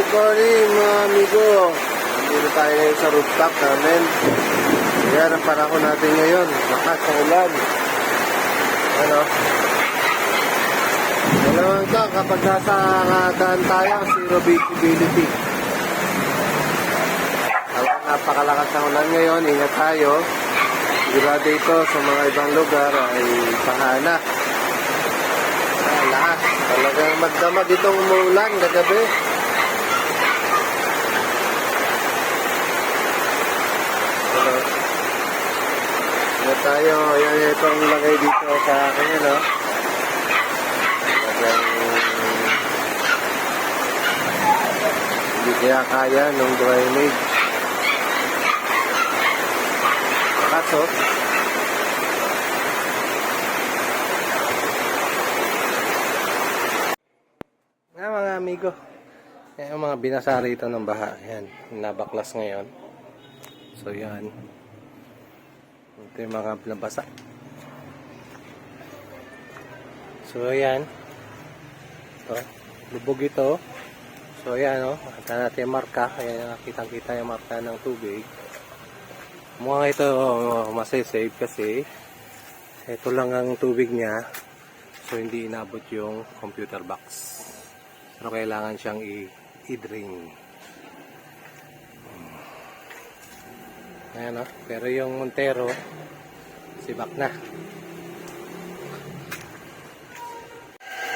good morning mga amigo. Nandito tayo ngayon sa rooftop namin. Yan ang panahon natin ngayon. Lakas ng ulan. Ano? Dalawang ito, kapag nasa uh, daan tayo, zero visibility. Alam, napakalakas ng ulan ngayon. Ingat tayo. Sigurado ito sa mga ibang lugar ay pahana. Ah, lahat. Talagang magdamag itong umuulan kagabi. Tayo? Ayan ito ang lagay dito sa akin, ano? Talagang hindi kaya kaya nung drainage. Kaso, Ah, mga amigo. Yan yung mga binasa rito ng baha. Yan, nabaklas ngayon. So, yan. Ito yung mga nabasa. So, yan. Ito, lubog ito. So, yan, oh. Nakita natin yung marka. Ayan, nakitang-kita yung marka ng tubig. Mukhang ito oh, masasave kasi ito lang ang tubig niya. So, hindi inabot yung computer box. Pero kailangan siyang i- i-drain. Ayan o. Pero yung Montero, sibak na.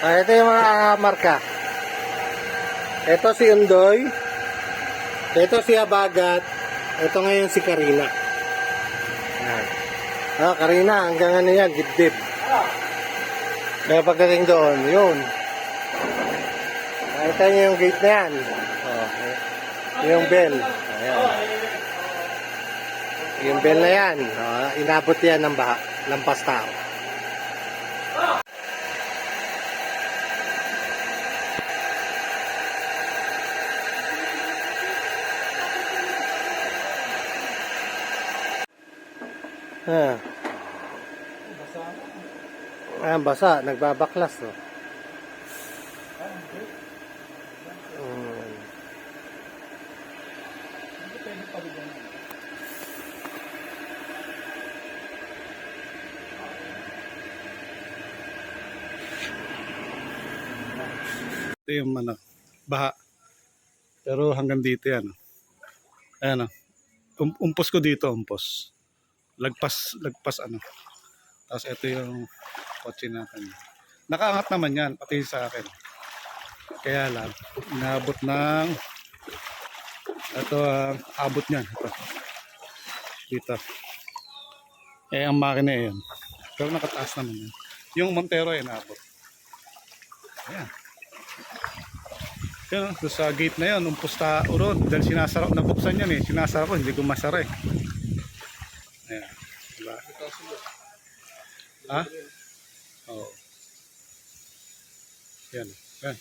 Ah, ito yung mga ah, marka. Ito si Undoy. Ito si Abagat. Ito ngayon si Karina. Ah, Karina, hanggang ano yan, dibdib. Kaya pagdating doon, yun. Nakita niyo yung gate na yan. Oh, yung bell. Ayan. Yung bell na yan. Oh, inabot yan ng baha. Lampas tao. Ah. Ah, basa. Nagbabaklas. Oh. Mm. Ito yung ano, baha. Pero hanggang dito yan. Ayan o. Um, umpos ko dito, umpos. Lagpas, lagpas ano. Tapos ito yung kotse natin. Nakaangat naman yan, pati sa akin. Kaya lang, inaabot ng ito ang abot niyan. Ito. Dito. Eh, ang makina eh yan. Pero nakataas naman yan. Yung Montero ay inaabot. Ayan. Yun, doon sa gate na yun, umpos ta urod. Dahil sinasara, nabuksan yan eh. Sinasara ko, hindi ko masara eh. Ayan. Diba? Ha? Oo. Yan. Yan.